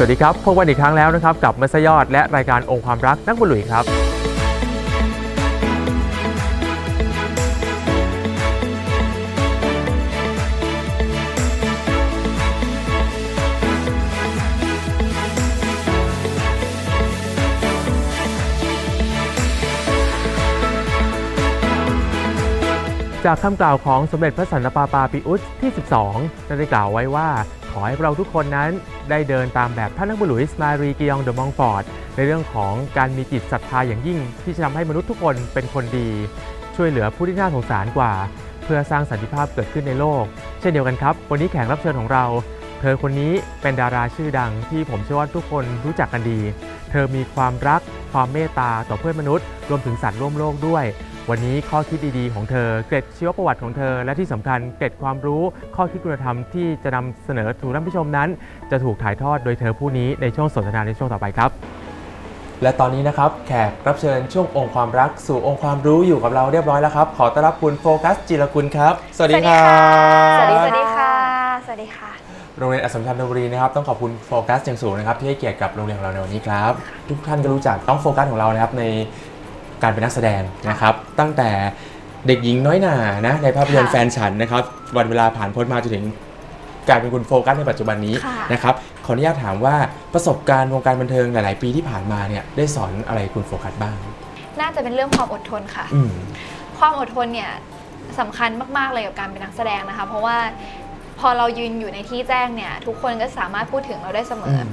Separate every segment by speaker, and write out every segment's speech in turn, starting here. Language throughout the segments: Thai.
Speaker 1: สวัสดีครับพบกันอีกครั้งแล้วนะครับกับมัสยอดและรายการองค์ความรักนักบุญหลุยครับ จากคำกล่าวของสมเด็จพระสันตะปาปาปิอุสที่ 12 ได้กล่าวไว้ว่า ขอให้เราทุกคนนั้นได้เดินตามแบบท่านนักบุญหลุยส์มารีกิยองเดอมองฟอร์ด ในเรื่องของการมีจิตศรัทธาอย่างยิ่ง ที่จะทำให้มนุษย์ทุกคนเป็นคนดี ช่วยเหลือผู้ที่น่าสงสารกว่า เพื่อสร้างสันติภาพเกิดขึ้นในโลก เช่นเดียวกันครับ วันนี้แขกรับเชิญของเรา เธอคนนี้เป็นดาราชื่อดังที่ผมเชื่อว่าทุกคนรู้จักกันดี เธอมีความรัก ความเมตตาต่อเพื่อนมนุษย์ รวมถึงสัตว์ร่วมโลกด้วย วันนี้ข้อคิดดีๆของเธอ เกร็ดชีวประวัติของเธอ และที่สำคัญเกร็ดความรู้ข้อคิดคุณธรรมที่จะนำเสนอสู่ท่านผู้ชมนั้น จะถูกถ่ายทอดโดยเธอผู้นี้ในช่วงสนทนาในช่วงต่อไปครับ และตอนนี้นะครับแขกรับเชิญช่วงองค์ความรักสู่องค์ความรู้อยู่กับเราเรียบร้อยแล้วครับ ขอต้อนรับคุณโฟกัสจิรกุลครับ สวัสดีครับ
Speaker 2: สวัสดีสวัสดีค่ะสวัสดีค่ะ
Speaker 1: โรงเรียนอัสสัมชัญธนบุรีนะครับต้องขอบคุณโฟกัสอย่างสูงนะครับที่ให้เกียรติกับโรงเรียนของเราในวันนี้ครับ ทุกท่านก็รู้จักน้องโฟกัสของเรานะครับใน การเป็นนักแสดงนะครับ ตั้งแต่เด็กหญิงน้อยหนานะในภาพยนตร์
Speaker 2: ค่ะ
Speaker 1: แฟนฉันนะครับ วันเวลาผ่านพ้นมาจนถึงการเป็นคุณโฟกัสในปัจจุบันนี้
Speaker 2: ค่ะ
Speaker 1: นะครับขออนุญาตถามว่าประสบการณ์วงการบันเทิงหลาย ๆ ปีที่ผ่านมาเนี่ยได้สอนอะไรคุณโฟกัสบ้าง
Speaker 2: น่าจะเป็นเรื่องความอดทนค่ะ
Speaker 1: อืม
Speaker 2: ความอดทนเนี่ยสำคัญมาก ๆ เลยกับการเป็นนักแสดงนะคะ เพราะว่า พอเรายืนอยู่ในที่แจ้งเนี่ยทุกคนก็สามารถพูดถึงเราได้เสมออ
Speaker 1: ม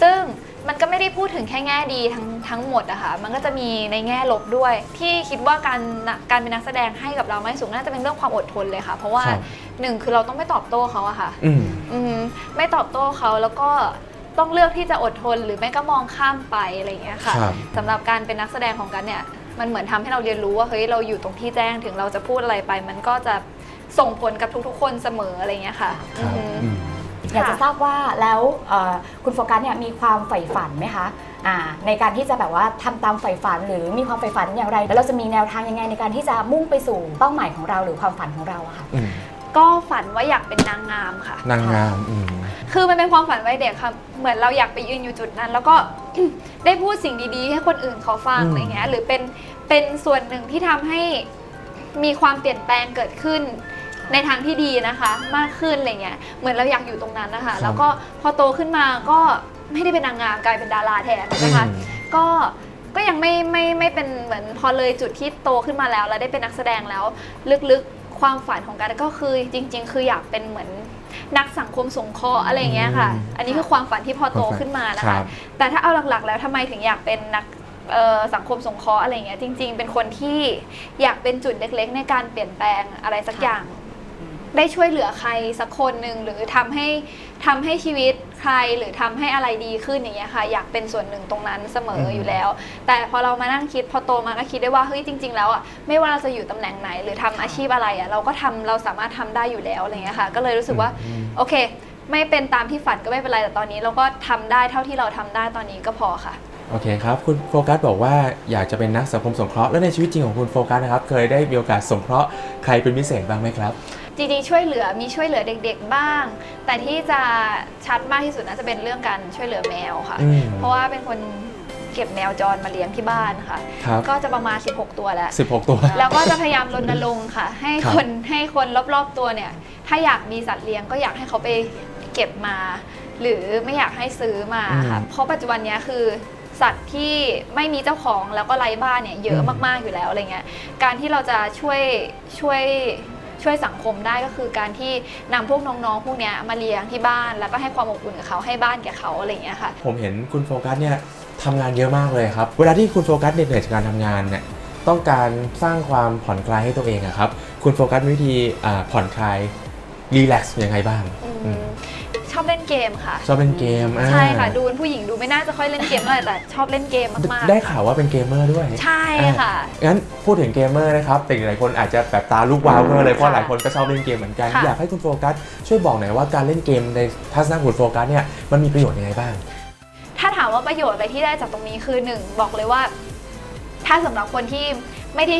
Speaker 2: ซึ่งมันก็ไม่ได้พูดถึงแค่แง่ดีทั้งทั้งหมดอะค่ะมันก็จะมีในแง่ลบด้วย ที่คิดว่าการการเป็นนักแสดงให้กับเราไม่สูงน่าจะเป็นเรื่องความอดทนเลยค่ะ เพราะว่า
Speaker 1: ครับ
Speaker 2: หนึ่งคือเราต้องไม่ตอบโต้เขาอะค่ะ
Speaker 1: อืม
Speaker 2: อืมไม่ตอบโต้เขาแล้วก็ต้องเลือกที่จะอดทนหรือไม่ก็มองข้ามไปอะไรอย่างเงี้ยค่ะ
Speaker 1: ครับ
Speaker 2: สำหรับการเป็นนักแสดงของกันเนี่ยมันเหมือนทำให้เราเรียนรู้ว่าเฮ้ยเราอยู่ตรงที่แจ้งถึงเราจะพูดอะไรไป มันก็จะ ส่งผลกับทุกๆ คนเสมออะไรอย่างเงี้ยค่ะ
Speaker 1: ครับ
Speaker 2: อืม
Speaker 1: อืม
Speaker 3: อยากจะทราบว่าแล้วเอ่อคุณโฟกัสเนี่ยมีความใฝ่ฝันไหมคะอ่าในการที่จะแบบว่าทำตามใฝ่ฝันหรือมีความใฝ่ฝันอย่างไร แล้วเราจะมีแนวทางยังไงในการที่จะมุ่งไปสู่เป้าหมายของเราหรือความฝันของเราอะค่ะ
Speaker 1: อืม
Speaker 2: ก็ฝันว่าอยากเป็นนางงามค่ะ
Speaker 1: นางงามอืม
Speaker 2: คือมันเป็นความฝันวัยเด็กค่ะ เหมือนเราอยากไปยืนอยู่จุดนั้น แล้วก็ ได้พูดสิ่งดีๆ ให้คนอื่นเขาฟัง
Speaker 1: อืม
Speaker 2: อะไรเงี้ย หรือเป็นเป็นส่วนหนึ่งที่ทำให้มีความเปลี่ยนแปลงเกิดขึ้น ในทางที่ดีนะคะ มากขึ้นอะไรเงี้ยเหมือนเราอยากอยู่ตรงนั้นนะคะ แล้วก็พอโตขึ้นมาก็ไม่ได้เป็นนางงามกลายเป็นดาราแทนนะคะ
Speaker 1: อืม
Speaker 2: ก็ก็ยังไม่ไม่ไม่เป็นเหมือนพอเลยจุดที่โตขึ้นมาแล้วแล้วได้เป็นนักแสดงแล้วลึกๆความฝันของการก็คือจริง ๆ คืออยากเป็นเหมือนนักสังคมสงเคราะห์อะไรอย่างเงี้ยค่ะ
Speaker 1: อืม
Speaker 2: อันนี้คือความฝันที่พอโตขึ้นมานะ
Speaker 1: ครั
Speaker 2: คะ
Speaker 1: บ
Speaker 2: แต่ถ้าเอาหลักๆ แล้วทำไมถึงอยากเป็นนักเอ่อสังคมสงเคราะห์อะไรอย่างเงี้ยจริง ๆ เป็นคนที่อยากเป็นจุดเล็ก ๆ ในการเปลี่ยนแปลงอะไรสักอย่าง ได้ช่วยเหลือใครสักคนหนึ่งหรือทำให้ทำให้ชีวิตใครหรือทำให้อะไรดีขึ้นอย่างเงี้ยค่ะอยากเป็นส่วนหนึ่งตรงนั้นเสมออยู่แล้ว แต่พอเรามานั่งคิดพอโตมาก็คิดได้ว่าเฮ้ยจริง ๆ แล้วอะไม่ว่าเราจะอยู่ตำแหน่งไหน หรือทำอาชีพอะไรอะเราก็ทำเราสามารถทำได้อยู่แล้วอะไรเงี้ยค่ะ ก็เลยรู้สึกว่า
Speaker 1: อืม
Speaker 2: โอเค ไม่เป็นตามที่ฝันก็ไม่เป็นไรแต่ตอนนี้ เราก็ทำได้เท่าที่เราทำได้ตอนนี้ก็พอค่ะ
Speaker 1: โอเคครับ คุณโฟกัสบอกว่าอยากจะเป็นนักสังคมสงเคราะห์แล้วในชีวิตจริงของคุณโฟกัสนะครับ เคยได้มีโอกาสสงเคราะห์ใครเป็นพิเศษบ้างไหมครับ
Speaker 2: จริงๆช่วยเหลือมีช่วยเหลือเด็กๆบ้าง แต่ที่จะชัดมากที่สุดน่าจะเป็นเรื่องการช่วยเหลือแมวค่ะ
Speaker 1: อืม
Speaker 2: เพราะว่าเป็นคนเก็บแมวจรมาเลี้ยงที่บ้านค่ะ
Speaker 1: ครับ
Speaker 2: ก็จะประมาณ 16 ตัวแล้ว
Speaker 1: 16 ตัว
Speaker 2: แล้วก็จะพยายามรณรงค์ค่ะ ให้
Speaker 1: ครับ
Speaker 2: คนให้คนรอบๆตัวเนี่ย ถ้าอยากมีสัตว์เลี้ยงก็อยากให้เขาไปเก็บมา หรือไม่อยากให้ซื้อมาค่ะเพราะปัจจุบันเนี้ยคือ สัตว์ที่ไม่มีเจ้าของแล้วก็ไร้บ้านเนี่ยเยอะมากๆอยู่แล้วอะไรเงี้ยการที่เราจะช่วยช่วยช่วยสังคมได้ก็คือการที่นำพวกน้องๆ พวกเนี้ยมาเลี้ยงที่บ้านแล้วก็ให้ความอบอุ่นกับเขาให้บ้านแก่เขาอะไรอย่างเงี้ยค่ะ
Speaker 1: ผมเห็นคุณโฟกัสเนี่ยทำงานเยอะมากเลยครับ เวลาที่คุณโฟกัสเหนื่อยจากการทำงานเนี่ยต้องการสร้างความผ่อนคลายให้ตัวเองอะครับ คุณโฟกัสมีวิธีอ่าผ่อนคลายรีแลกซ์ยังไงบ้าง
Speaker 2: อืม
Speaker 1: อืม
Speaker 2: ชอบเล่นเกมค่ะ
Speaker 1: ชอบเล่นเกมอ่า
Speaker 2: ใช่ค่ะ ดูเป็นผู้หญิงดูไม่น่าจะค่อยเล่นเกมเท่าไหร่แต่ชอบเล่นเกมมากๆ
Speaker 1: ได้ข่าวว่าเป็นเกมเมอร์ด้วย
Speaker 2: ใช่ค่ะ
Speaker 1: งั้นพูดถึงเกมเมอร์นะครับแต่หลายคนอาจจะแบบตาลูกวาวขึ้นมาเลยเพราะหลายคนก็ชอบเล่นเกมเหมือนกัน
Speaker 2: ค่ะ
Speaker 1: อยากให้คุณโฟกัสช่วยบอกหน่อยว่าการเล่นเกมในทัศนะคุณโฟกัสเนี่ยมันมีประโยชน์ยังไงบ้าง
Speaker 2: ถ้าถามว่าประโยชน์อะไรที่ได้จากตรงนี้คือหนึ่งบอกเลยว่า ถ้าสำหรับคนที่ไม่ได้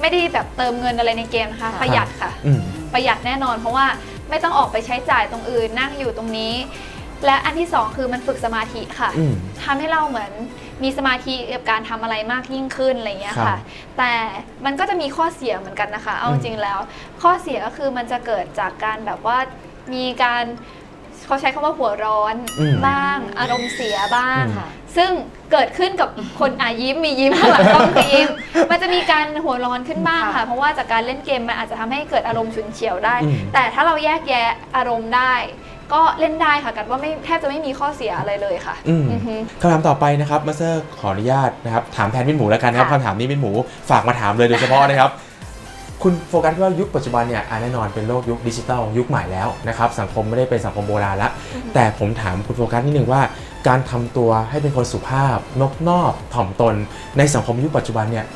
Speaker 2: ไม่ได้แบบเติมเงินอะไรในเกมนะคะ
Speaker 3: ค่ะ
Speaker 2: ประหยัดค่ะ
Speaker 1: อืม
Speaker 2: ประหยัดแน่นอนเพราะว่า ไม่ต้องออกไปใช้จ่ายตรงอื่นนั่งอยู่ตรงนี้ และอันที่สองคือมันฝึกสมาธิค่ะ
Speaker 1: อืม
Speaker 2: ทำให้เราเหมือนมีสมาธิกับการทำอะไรมากยิ่งขึ้นอะไรเงี้ย
Speaker 1: ครั
Speaker 2: ค่ะ
Speaker 1: บ
Speaker 2: แต่มันก็จะมีข้อเสียเหมือนกันนะคะ เอา
Speaker 1: อื
Speaker 2: จ
Speaker 1: ม
Speaker 2: ริงๆแล้ว ข้อเสียก็คือมันจะเกิดจากการแบบว่ามีการเขาใช้คำว่าหัวร้อน
Speaker 1: อืม
Speaker 2: บ้าง อารมณ์เสียบ้าง
Speaker 1: อืม
Speaker 3: ค่ะ
Speaker 2: ซึ่งเกิดขึ้นกับคนอายิ้มมียิ้มข้างหลังกล้องคือยิ้มมันจะมีการหัวร้อนขึ้นบ้าง
Speaker 3: ค่ะ
Speaker 2: ค่ะ เพราะว่าจากการเล่นเกมมันอาจจะทำให้เกิดอารมณ์ฉุนเฉียวได้
Speaker 1: อืม
Speaker 2: แต่ถ้าเราแยกแยะอารมณ์ได้ ก็เล่นได้ค่ะกันว่าไม่แทบจะไม่มีข้อเสียอะไรเลยค่ะ
Speaker 1: อืม
Speaker 2: อือฮึ
Speaker 1: คำถามต่อไปนะครับมาสเตอร์ขออนุญาตนะครับถามแทนพี่หมูแล้วกันนะครับ
Speaker 3: ค่ะ
Speaker 1: คำถามนี้พี่หมูฝากมาถามเลยโดยเฉพาะนะครับคุณโฟกัสว่ายุคปัจจุบันเนี่ยอะแน่นอนเป็นโลกยุคดิจิทัลยุคใหม่แล้วนะครับสังคมไม่ได้เป็นสังคมโบราณแล้วแต่ผมถามคุณโฟกัสนิดนึงว่า การทำตัวให้เป็นคนสุภาพ นบนอบถ่อมตน ในสังคมยุคปัจจุบันเนี่ย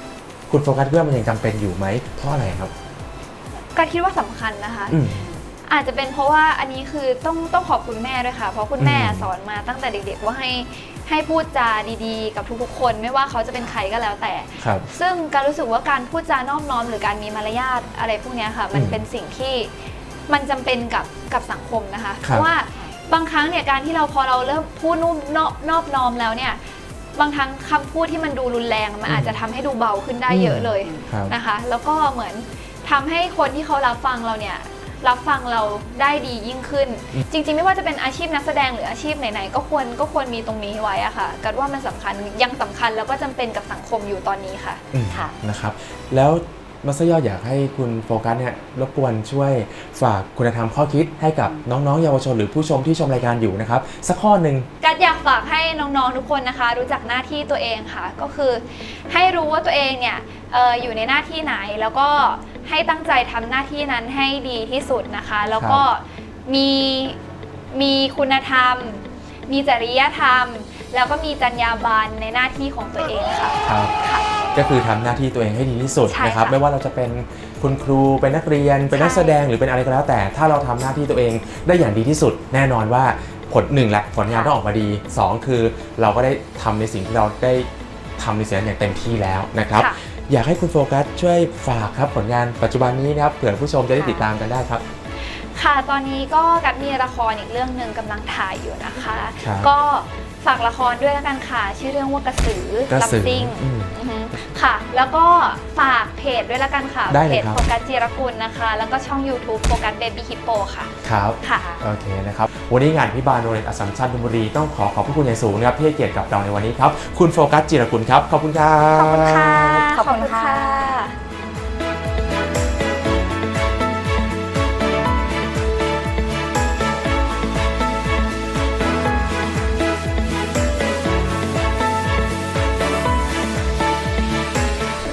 Speaker 1: คุณโฟกัสว่ามันยังจำเป็นอยู่ไหมเพราะอะไรครับ
Speaker 2: ก็คิดว่าสำคัญนะคะ
Speaker 1: อืม
Speaker 2: อาจจะเป็นเพราะว่าอันนี้คือต้องต้องขอบคุณแม่ด้วยค่ะ เพราะคุณแม่
Speaker 1: อืม
Speaker 2: สอนมาตั้งแต่เด็กๆ ว่าให้ให้พูดจาดีๆ กับทุกๆคน ไม่ว่าเขาจะเป็นใครก็แล้วแต่
Speaker 1: ครับ
Speaker 2: ซึ่งการรู้สึกว่าการพูดจานอบน้อม หรือการมีมารยาทอะไรพวกเนี้ยค่ะ มัน
Speaker 1: อืม
Speaker 2: เป็นสิ่งที่มันจำเป็นกับกับสังคมนะคะ
Speaker 1: ครับ
Speaker 2: เพราะว่า บางครั้งเนี่ยการที่เราพอเราเริ่มพูดนุ่มนอบนอบน้อมแล้วเนี่ยบางครั้งคำพูดที่มันดูรุนแรงมันอาจจะทำให้ดูเบาขึ้นได้เยอะเลย
Speaker 1: ครับ
Speaker 2: นะคะ แล้วก็เหมือนทำให้คนที่เขารับฟังเราเนี่ยรับฟังเราได้ดียิ่งขึ้น
Speaker 1: อืม
Speaker 2: จริง ๆ ไม่ว่าจะเป็นอาชีพนักแสดงหรืออาชีพไหนๆก็ควรก็ควรมีตรงนี้ไว้อะค่ะกัดว่ามันสำคัญยังสำคัญแล้วก็จำเป็นกับสังคมอยู่ตอนนี้ค่ะ
Speaker 1: อืม
Speaker 3: ค่ะ
Speaker 1: นะครับ แล้ว มัสยอดอยากให้คุณโฟกัสเนี่ยรบกวนช่วยฝากคุณธรรมข้อคิดให้กับน้องๆ เยาวชนหรือผู้ชมที่ชมรายการอยู่นะครับ สักข้อหนึ่ง
Speaker 2: กัดอยากฝากให้น้องๆทุกคนนะคะ รู้จักหน้าที่ตัวเองค่ะ ก็คือให้รู้ว่าตัวเองเนี่ยอออยู่ในหน้าที่ไหนแล้วก็ให้ตั้งใจทำหน้าที่นั้นให้ดีที่สุดนะคะ แล้วก็มีมีคุณธรรม มีจริยธรรม แล้วก็มีจรรยาบรรณในหน้าที่ของตัวเองค่ะ
Speaker 1: ครับ
Speaker 2: ค่ะ
Speaker 1: ก็คือทำหน้าที่ตัวเองให้ดีที่สุด
Speaker 2: ใช่
Speaker 1: นะครับ
Speaker 2: ค่ะ
Speaker 1: ไม่ว่าเราจะเป็นคุณครูเป็นนักเรียน เป็นนัก
Speaker 2: ใช่
Speaker 1: แสดงหรือเป็นอะไรก็แล้วแต่ ถ้าเราทำหน้าที่ตัวเองได้อย่างดีที่สุด แน่นอนว่าผลหนึ่งแหละผลงานต้องออกมาดีสองคือเราก็ได้ทำในสิ่งที่เราได้ทำในสิ่งนั้นอย่างเต็มที่แล้วนะครับ
Speaker 2: ค่ะ
Speaker 1: อยากให้คุณโฟกัสช่วยฝากครับผลงานปัจจุบันนี้นะครับเผื่อผู้ชมจะได้ติดตามกันได้ครับ
Speaker 2: ค่ะ ตอนนี้ก็กัดมีละครอีกเรื่องหนึ่งกำลังถ่ายอยู่นะคะ
Speaker 1: ครับ
Speaker 2: ก็ ฝากละครด้วยแล้วกันค่ะ ชื่อเรื่องว่ากระสือก
Speaker 1: ระสือ
Speaker 2: ลำซิ่ง
Speaker 1: อืม
Speaker 2: อือฮึค่ะ แล้วก็ฝากเพจด้วยแล้วกันค่ะ
Speaker 1: ได้เลย
Speaker 2: เพจ
Speaker 1: ครับ
Speaker 2: โฟกัสจิรกุลนะคะ แล้วก็ช่อง YouTube โฟกัสเบบี้ฮิปโปค่ะ
Speaker 1: ครับ
Speaker 2: ค่ะ
Speaker 1: โอเคนะครับ วันนี้งานพิบาลโรงเรียนอัสสัมชัญธนบุรีต้องขอขอบพระคุณอย่างสูงนะครับที่ให้เกียรติกับเราในวันนี้ครับ คุณโฟกัสจิรกุลครับ ขอบคุณครับ
Speaker 2: ขอบคุณค่ะ
Speaker 3: ขอบคุณค่ะ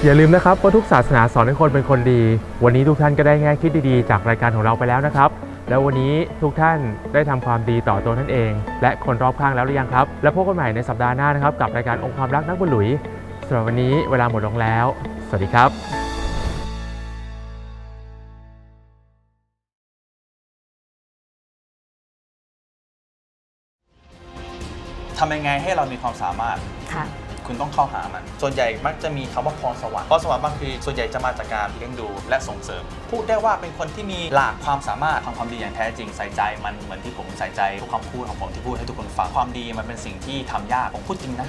Speaker 1: อย่าลืมนะครับว่าทุกศาสนาสอนให้คนเป็นคนดี วันนี้ทุกท่านก็ได้แง่คิดดีๆ จากรายการของเราไปแล้วนะครับ แล้ววันนี้ทุกท่านได้ทำความดีต่อตัวท่านเอง และคนรอบข้างแล้วหรือยังครับ แล้วพบกันใหม่ในสัปดาห์หน้านะครับกับรายการองค์ความรักนักบุญหลุยสำหรับวันนี้เวลาหมดลงแล้ว สวัสดีครับ
Speaker 4: ทำยังไงให้เรามีความสามารถ
Speaker 3: คุ
Speaker 4: ณต้องเข้าหามัน ส่วนใหญ่มักจะมีคำว่าพรสวรรค์พรสวรรค์บางคือส่วนใหญ่จะมาจากการเลี้ยงดูและส่งเสริม พูดได้ว่าเป็นคนที่มีหลากความสามารถทำความดีอย่างแท้จริงใส่ใจมันเหมือนที่ผมใส่ใจทุกคำพูดของผมที่พูดให้ทุกคนฟังความดีมันเป็นสิ่งที่ทำยากผมพูดจริงนะ